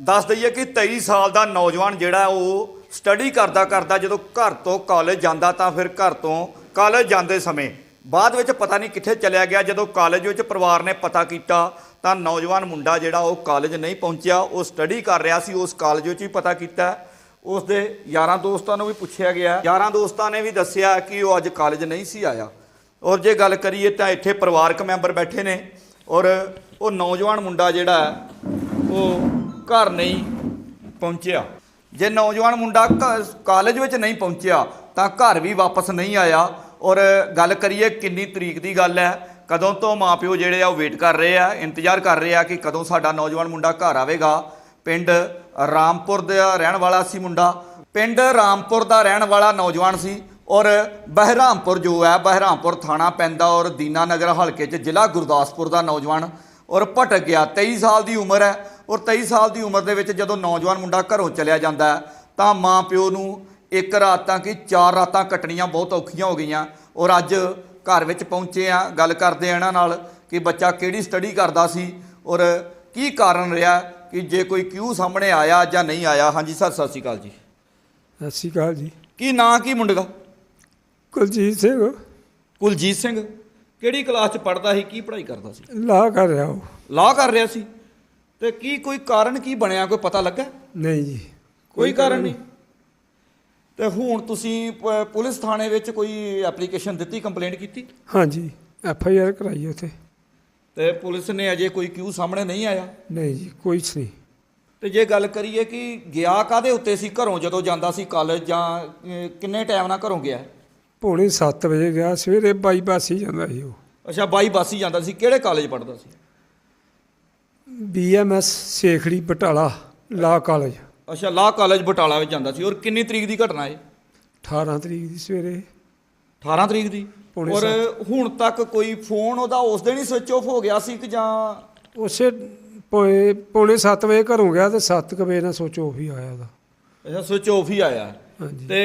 ਦੱਸ ਦਈਏ ਕਿ 23 ਸਾਲ ਦਾ ਨੌਜਵਾਨ ਜਿਹੜਾ ਉਹ ਸਟੱਡੀ ਕਰਦਾ ਕਰਦਾ ਜਦੋਂ ਘਰ ਤੋਂ ਕਾਲਜ ਜਾਂਦਾ ਤਾਂ ਫਿਰ ਘਰ ਤੋਂ ਕਾਲਜ ਜਾਂਦੇ ਸਮੇਂ ਬਾਅਦ ਵਿੱਚ ਪਤਾ ਨਹੀਂ ਕਿੱਥੇ ਚਲਿਆ ਗਿਆ। ਜਦੋਂ ਕਾਲਜ ਵਿੱਚ ਪਰਿਵਾਰ ਨੇ ਪਤਾ ਕੀਤਾ ਤਾਂ ਨੌਜਵਾਨ ਮੁੰਡਾ ਜਿਹੜਾ ਉਹ ਕਾਲਜ ਨਹੀਂ ਪਹੁੰਚਿਆ, ਉਹ ਸਟੱਡੀ ਕਰ ਰਿਹਾ ਸੀ। ਉਸ ਕਾਲਜ ਵਿੱਚ ਹੀ ਪਤਾ ਕੀਤਾ। ਉਸ ਦੇ ਯਾਰਾਂ ਦੋਸਤਾਂ ਨੂੰ ਵੀ ਪੁੱਛਿਆ ਗਿਆ। ਯਾਰਾਂ ਦੋਸਤਾਂ ਨੇ ਵੀ ਦੱਸਿਆ ਕਿ ਉਹ ਅੱਜ ਕਾਲਜ ਨਹੀਂ ਸੀ ਆਇਆ। ਔਰ ਜੇ ਗੱਲ ਕਰੀਏ ਤਾਂ ਇੱਥੇ ਪਰਿਵਾਰਕ ਮੈਂਬਰ ਬੈਠੇ ਨੇ ਔਰ ਉਹ ਨੌਜਵਾਨ ਮੁੰਡਾ ਜਿਹੜਾ ਉਹ ਘਰ ਨਹੀਂ ਪਹੁੰਚਿਆ। ਜੇ ਨੌਜਵਾਨ ਮੁੰਡਾ ਘ- ਕਾਲਜ ਵਿੱਚ ਨਹੀਂ ਪਹੁੰਚਿਆ, ਤਾਂ ਘਰ ਵੀ ਵਾਪਸ ਨਹੀਂ ਆਇਆ। ਔਰ ਗੱਲ ਕਰੀਏ ਕਿੰਨੀ ਤਰੀਕ ਦੀ ਗੱਲ ਹੈ, ਕਦੋਂ ਤੋਂ ਮਾਪਿਓ ਜਿਹੜੇ ਆ ਉਹ ਵੇਟ ਕਰ ਰਹੇ ਆ, ਇੰਤਜ਼ਾਰ ਕਰ ਰਹੇ ਆ ਕਿ ਕਦੋਂ ਸਾਡਾ ਨੌਜਵਾਨ ਮੁੰਡਾ ਘਰ ਆਵੇਗਾ। ਪਿੰਡ ਰਾਮਪੁਰ ਦਾ ਰਹਿਣ ਵਾਲਾ ਸੀ ਮੁੰਡਾ। ਪਿੰਡ ਰਾਮਪੁਰ ਦਾ ਰਹਿਣ ਵਾਲਾ ਨੌਜਵਾਨ ਸੀ। ਔਰ ਬਹਿਰਾਮਪੁਰ ਜੋ ਹੈ, ਬਹਿਰਾਮਪੁਰ ਥਾਣਾ ਪੈਂਦਾ ਔਰ ਦੀਨਾ ਨਗਰ ਹਲਕੇ 'ਚ ਜ਼ਿਲ੍ਹਾ ਗੁਰਦਾਸਪੁਰ ਦਾ ਨੌਜਵਾਨ ਔਰ ਭਟਕ ਗਿਆ। 23 ਸਾਲ ਦੀ ਉਮਰ ਹੈ ਔਰ 23 ਸਾਲ ਦੀ ਉਮਰ ਦੇ ਵਿੱਚ ਜਦੋਂ ਨੌਜਵਾਨ ਮੁੰਡਾ ਘਰੋਂ ਚਲਿਆ ਜਾਂਦਾ ਤਾਂ ਮਾਂ ਪਿਓ ਨੂੰ ਇੱਕ ਰਾਤ ਤਾਂ ਕਿ ਚਾਰ ਰਾਤਾਂ ਕੱਟਣੀਆਂ ਬਹੁਤ ਔਖੀਆਂ ਹੋ ਗਈਆਂ ਔਰ ਅੱਜ ਘਰ ਵਿੱਚ ਪਹੁੰਚੇ ਆ ਗੱਲ ਕਰਦੇ ਆ ਇਹਨਾਂ ਨਾਲ ਕਿ ਬੱਚਾ ਕਿਹੜੀ ਸਟੱਡੀ ਕਰਦਾ ਸੀ ਔਰ ਕੀ ਕਾਰਨ ਰਿਹਾ ਕਿ ਜੇ ਕੋਈ ਕਿਉਂ ਸਾਹਮਣੇ ਆਇਆ ਜਾਂ ਨਹੀਂ ਆਇਆ। ਹਾਂਜੀ ਸਰ ਸਤਿ ਸ਼੍ਰੀ ਅਕਾਲ ਜੀ। ਸਤਿ ਸ਼੍ਰੀ ਅਕਾਲ ਜੀ। ਕੀ ਨਾਂ ਕੀ ਮੁੰਡੇ ਦਾ? ਕੁਲਜੀਤ ਸਿੰਘ। ਕੁਲਜੀਤ ਸਿੰਘ। ਕਿਹੜੀ ਕਲਾਸ ਚ ਪੜਦਾ ਸੀ ਕੀ ਪੜ੍ਹਾਈ ਕਰਦਾ ਸੀ? ਲਾ ਕਰ ਰਿਹਾ ਉਹ। ਲਾਅ ਕਰ ਰਿਹਾ ਸੀ। ਤੇ ਕੀ ਕੋਈ ਕਾਰਨ ਕੀ ਬਣਿਆ? ਕੋਈ ਪਤਾ ਲੱਗਾ? ਨਹੀਂ ਜੀ। ਕੋਈ ਕਾਰਨ ਨਹੀਂ। ਤੇ ਹੁਣ ਤੁਸੀਂ ਪ- ਪੁਲਿਸ ਥਾਣੇ ਵਿੱਚ ਕੋਈ ਐਪਲੀਕੇਸ਼ਨ ਦਿੱਤੀ ਕੰਪਲੇਂਟ ਕੀਤੀ? ਹਾਂਜੀ। ਐਫ ਆਈ ਆਰ ਕਰਾਈ ਉੱਥੇ। ਤੇ ਪੁਲਿਸ ਨੇ ਅਜੇ ਕੋਈ ਕਿਉਂ ਸਾਹਮਣੇ ਨਹੀਂ ਆਇਆ? ਨਹੀਂ ਜੀ ਕੋਈ ਨਹੀਂ। ਤੇ ਜੇ ਗੱਲ ਕਰੀਏ ਕਿ ਗਿਆ ਕਾਦੇ ਉੱਤੇ ਸੀ? ਘਰੋਂ ਜਦੋਂ ਜਾਂਦਾ ਸੀ ਕਾਲਜ ਜਾਂ ਅਹ, ਕਿੰਨੇ ਟਾਈਮ ਨਾਲ ਘਰੋਂ ਗਿਆ? ਪੌਣੇ 7 ਵਜੇ ਗਿਆ ਸਵੇਰੇ ਬਾਈ ਬਾਸੀ ਜਾਂਦਾ ਸੀ ਉਹ। ਅੱਛਾ ਬਾਈ ਬੱਸ ਹੀ ਜਾਂਦਾ ਸੀ। ਕਿਹੜੇ ਕਾਲਜ ਪੜਦਾ ਸੀ? B M S Sekhri Batala law college ਅੱਛਾ ਲਾਅ ਕਾਲਜ ਬਟਾਲਾ ਵਿੱਚ ਜਾਂਦਾ ਸੀ। ਔਰ ਕਿੰਨੀ ਤਰੀਕ ਦੀ ਘਟਨਾ ਹੈ 18 ਤਰੀਕ ਦੀ ਸਵੇਰੇ। 18 ਤਰੀਕ ਦੀ? ਔਰ ਹੁਣ ਤੱਕ ਕੋਈ ਫੋਨ ਉਹਦਾ ਉਸ ਦਿਨ ਹੀ ਸਵਿਚ ਆਫ ਹੋ ਗਿਆ ਸੀ ਕਿ ਜਾਂ ਉਸੇ ਪੌਣੇ ਪੌਣੇ 7 ਵਜੇ ਘਰੋਂ ਗਿਆ ਤੇ 7 ਵਜੇ ਨਾਲ ਸੋਚੋ ਉਹ ਵੀ ਆਇਆ ਦਾ ਅੱਛਾ ਸਵਿਚ ਆਫ ਹੀ ਆਇਆ। ਹੈ। ਹਾਂਜੀ। ਤੇ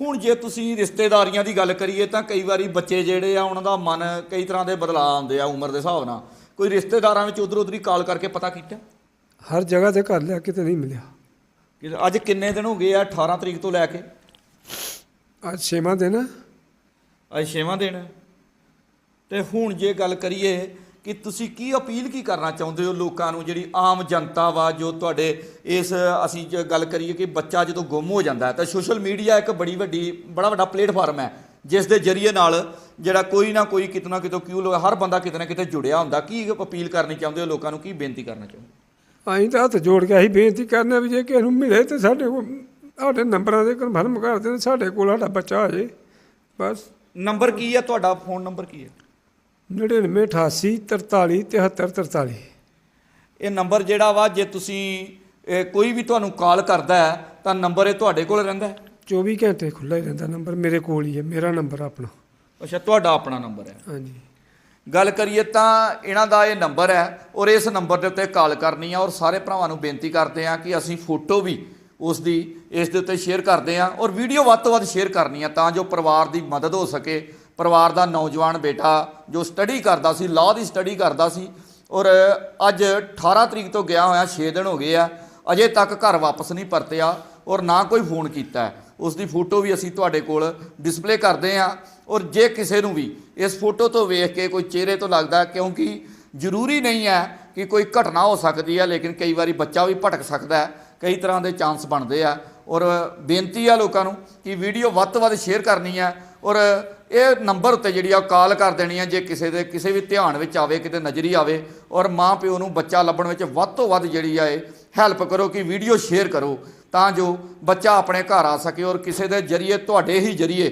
ਹੁਣ ਜੇ ਤੁਸੀਂ ਰਿਸ਼ਤੇਦਾਰੀਆਂ ਦੀ ਗੱਲ ਕਰੀਏ ਤਾਂ ਕਈ ਵਾਰੀ ਬੱਚੇ ਜਿਹੜੇ ਆ ਉਹਨਾਂ ਦਾ ਮਨ ਕਈ ਤਰ੍ਹਾਂ ਦੇ ਬਦਲਾਅ ਆਉਂਦੇ ਆ ਉਮਰ ਦੇ ਹਿਸਾਬ ਨਾਲ ਕੋਈ ਰਿਸ਼ਤੇਦਾਰਾਂ ਵਿੱਚ ਉਧਰ ਉਧਰ ਕਾਲ ਕਰਕੇ ਪਤਾ ਕੀਤਾ ਹਰ ਜਗ੍ਹਾ ਤੇ ਕਰ ਲਿਆ ਕਿਤੇ ਨਹੀਂ ਮਿਲਿਆ ਕਿ ਅੱਜ ਕਿੰਨੇ ਦਿਨ ਹੋ ਗਏ ਆ 18 ਤਰੀਕ ਤੋਂ ਲੈ ਕੇ ਅੱਜ ਛੇਵਾਂ ਦਿਨ ਆ। ਅੱਜ ਛੇਵਾਂ ਦਿਨ ਹੈ। ਤੇ ਹੁਣ ਜੇ ਗੱਲ ਕਰੀਏ ਕਿ ਤੁਸੀਂ ਕੀ ਅਪੀਲ ਕੀ ਕਰਨਾ ਚਾਹੁੰਦੇ ਹੋ ਲੋਕਾਂ ਨੂੰ? ਜਿਹੜੀ ਆਮ ਜਨਤਾ ਵਾ ਜੋ ਤੁਹਾਡੇ ਇਸ ਅਸੀਂ ਜੇ ਗੱਲ ਕਰੀਏ ਕਿ ਬੱਚਾ ਜਦੋਂ ਗੁੰਮ ਹੋ ਜਾਂਦਾ ਹੈ ਤਾਂ ਸੋਸ਼ਲ ਮੀਡੀਆ ਇੱਕ ਬੜੀ ਵੱਡੀ ਬੜਾ ਵੱਡਾ ਪਲੇਟਫਾਰਮ ਹੈ ਜਿਸ ਦੇ ਜ਼ਰੀਏ ਨਾਲ ਜਿਹੜਾ ਕੋਈ ਨਾ ਕੋਈ ਕਿਤਨਾ ਕਿਤੋਂ ਕਿਉਂ ਲੋਕ ਹਰ ਬੰਦਾ ਕਿਤੇ ਨਾ ਕਿਤੇ ਜੁੜਿਆ ਹੁੰਦਾ। ਕੀ ਅਪੀਲ ਕਰਨੀ ਚਾਹੁੰਦੇ ਹੋ ਲੋਕਾਂ ਨੂੰ? ਕੀ ਬੇਨਤੀ ਕਰਨਾ ਚਾਹੁੰਦੇ ਅਸੀਂ ਤਾਂ ਹੱਥ ਜੋੜ ਕੇ ਅਸੀਂ ਬੇਨਤੀ ਕਰਨਾ ਵੀ ਜੇ ਕਿਸੇ ਨੂੰ ਮਿਲੇ ਤੇ ਸਾਡੇ ਕੋਲ ਸਾਡੇ ਨੰਬਰਾਂ ਦੇ ਕਨਫਰਮ ਕਰ ਦੇਣ ਸਾਡੇ ਕੋਲ ਸਾਡਾ ਬੱਚਾ ਆ ਜੇ ਬਸ। ਨੰਬਰ ਕੀ ਹੈ? ਤੁਹਾਡਾ ਫੋਨ ਨੰਬਰ ਕੀ ਹੈ? 99 88 43 73 43 ਇਹ ਨੰਬਰ ਜਿਹੜਾ ਵਾ ਜੇ ਤੁਸੀਂ ਇਹ ਕੋਈ ਵੀ ਤੁਹਾਨੂੰ ਕਾਲ ਕਰਦਾ ਹੈ ਤਾਂ ਨੰਬਰ ਇਹ ਤੁਹਾਡੇ ਕੋਲ ਰਹਿੰਦਾ ਹੈ। 24 ਘੰਟੇ ਖੁੱਲ੍ਹਾ ਹੀ ਰਹਿੰਦਾ ਨੰਬਰ ਮੇਰੇ ਕੋਲ ਹੀ ਹੈ ਮੇਰਾ ਨੰਬਰ ਆਪਣਾ। ਅੱਛਾ ਤੁਹਾਡਾ ਆਪਣਾ ਨੰਬਰ ਹੈ। ਹਾਂਜੀ। ਗੱਲ ਕਰੀਏ ਤਾਂ ਇਹਨਾਂ ਦਾ ਇਹ ਨੰਬਰ ਹੈ ਔਰ ਇਸ ਨੰਬਰ ਦੇ ਉੱਤੇ ਕਾਲ ਕਰਨੀ ਆ ਔਰ ਸਾਰੇ ਭਰਾਵਾਂ ਨੂੰ ਬੇਨਤੀ ਕਰਦੇ ਆ ਕਿ ਅਸੀਂ ਫੋਟੋ ਵੀ ਉਸ ਦੀ ਇਸ ਦੇ ਉੱਤੇ ਸ਼ੇਅਰ ਕਰਦੇ ਆ ਔਰ ਵੀਡੀਓ ਵੱਧ ਤੋਂ ਵੱਧ ਸ਼ੇਅਰ ਕਰਨੀ ਆ ਤਾਂ ਜੋ ਪਰਿਵਾਰ ਦੀ ਮਦਦ ਹੋ ਸਕੇ ਪਰਿਵਾਰ ਦਾ ਨੌਜਵਾਨ ਬੇਟਾ ਜੋ ਸਟੱਡੀ ਕਰਦਾ ਸੀ ਲਾਅ ਦੀ ਸਟੱਡੀ ਕਰਦਾ ਸੀ ਔਰ ਅੱਜ 18 ਤਰੀਕ ਤੋਂ ਗਿਆ ਹੋਇਆ 6 ਦਿਨ ਹੋ ਗਏ ਆ, ਅਜੇ ਤੱਕ ਘਰ ਵਾਪਸ ਨਹੀਂ ਪਰਤਿਆ ਔਰ ਨਾ ਕੋਈ ਫੋਨ ਕੀਤਾ ਹੈ। ਉਸ ਦੀ ਫੋਟੋ ਵੀ ਅਸੀਂ ਤੁਹਾਡੇ ਕੋਲ ਡਿਸਪਲੇ ਕਰਦੇ ਹਾਂ ਔਰ ਜੇ ਕਿਸੇ ਨੂੰ ਵੀ ਇਸ ਫੋਟੋ ਤੋਂ ਵੇਖ ਕੇ ਕੋਈ ਚਿਹਰੇ ਤੋਂ ਲੱਗਦਾ ਕਿਉਂਕਿ ਜ਼ਰੂਰੀ ਨਹੀਂ ਹੈ ਕਿ ਕੋਈ ਘਟਨਾ ਹੋ ਸਕਦੀ ਹੈ, ਲੇਕਿਨ ਕਈ ਵਾਰੀ ਬੱਚਾ ਵੀ ਭਟਕ ਸਕਦਾ ਹੈ, ਕਈ ਤਰ੍ਹਾਂ ਦੇ ਚਾਂਸ ਬਣਦੇ ਆ ਔਰ ਬੇਨਤੀ ਆ ਲੋਕਾਂ ਨੂੰ ਕਿ ਵੀਡੀਓ ਵੱਧ ਤੋਂ ਵੱਧ ਸ਼ੇਅਰ ਕਰਨੀ ਹੈ ਔਰ ਇਹ ਨੰਬਰ ਉੱਤੇ ਜਿਹੜੀ ਆ ਕਾਲ ਕਰ ਦੇਣੀ ਹੈ ਜੇ ਕਿਸੇ ਦੇ, ਕਿਸੇ ਵੀ ਧਿਆਨ ਵਿੱਚ ਆਵੇ, ਕਿਤੇ ਨਜ਼ਰੀ ਆਵੇ, ਔਰ ਮਾਂ ਪਿਓ ਨੂੰ ਬੱਚਾ ਲੱਭਣ ਵਿੱਚ ਵੱਧ ਤੋਂ ਵੱਧ ਜਿਹੜੀ ਆ ਇਹ ਹੈਲਪ ਕਰੋ, ਕਿ ਵੀਡੀਓ ਸ਼ੇਅਰ ਕਰੋ, ਤਾਂ ਜੋ ਬੱਚਾ ਆਪਣੇ ਘਰ ਆ ਸਕੇ ਔਰ ਕਿਸੇ ਦੇ ਜਰੀਏ, ਤੁਹਾਡੇ ਹੀ ਜਰੀਏ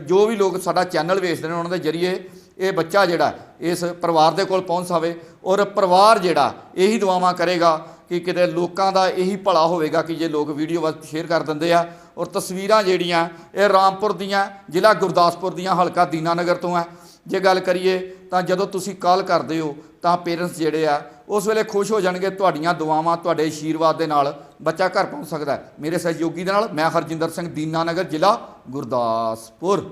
ਜੋ ਵੀ ਲੋਕ ਸਾਡਾ ਚੈਨਲ ਵੇਖਦੇ ਨੇ, ਉਹਨਾਂ ਦੇ ਜਰੀਏ ਇਹ ਬੱਚਾ ਜਿਹੜਾ ਇਸ ਪਰਿਵਾਰ ਦੇ ਕੋਲ ਪਹੁੰਚ ਜਾਵੇ, ਔਰ ਪਰਿਵਾਰ ਜਿਹੜਾ ਇਹੀ ਦੁਆਵਾਂ ਕਰੇਗਾ ਕਿ ਕਿਤੇ ਲੋਕਾਂ ਦਾ ਇਹੀ ਭਲਾ ਹੋਵੇਗਾ ਕਿ ਜੇ ਲੋਕ ਵੀਡੀਓ ਵੱਧ ਸ਼ੇਅਰ ਕਰ ਦਿੰਦੇ ਆ ਔਰ ਤਸਵੀਰਾਂ ਜਿਹੜੀਆਂ ਇਹ ਰਾਮਪੁਰ ਦੀਆਂ, ਜ਼ਿਲ੍ਹਾ ਗੁਰਦਾਸਪੁਰ ਦੀਆਂ ਹਲਕਾ ਦੀਨਾਨਗਰ ਤੋਂ ਆ ਜੇ ਗੱਲ ਕਰੀਏ ਤਾਂ ਜਦੋਂ ਤੁਸੀਂ ਕਾਲ ਕਰਦੇ ਹੋ, ਤਾਂ ਪੇਰੈਂਟਸ ਜਿਹੜੇ ਆ, ਉਸ ਵੇਲੇ ਖੁਸ਼ ਹੋ ਜਾਣਗੇ ਤੁਹਾਡੀਆਂ ਦੁਆਵਾਂ, ਤੁਹਾਡੇ ਆਸ਼ੀਰਵਾਦ ਦੇ ਨਾਲ ਬੱਚਾ ਘਰ ਪਹੁੰਚ ਸਕਦਾ ਹੈ। ਮੇਰੇ ਸਹਿਯੋਗੀ ਦੇ ਨਾਲ ਮੈਂ ਹਰਜਿੰਦਰ ਸਿੰਘ ਦੀਨਾਨਗਰ ਜ਼ਿਲ੍ਹਾ ਗੁਰਦਾਸਪੁਰ।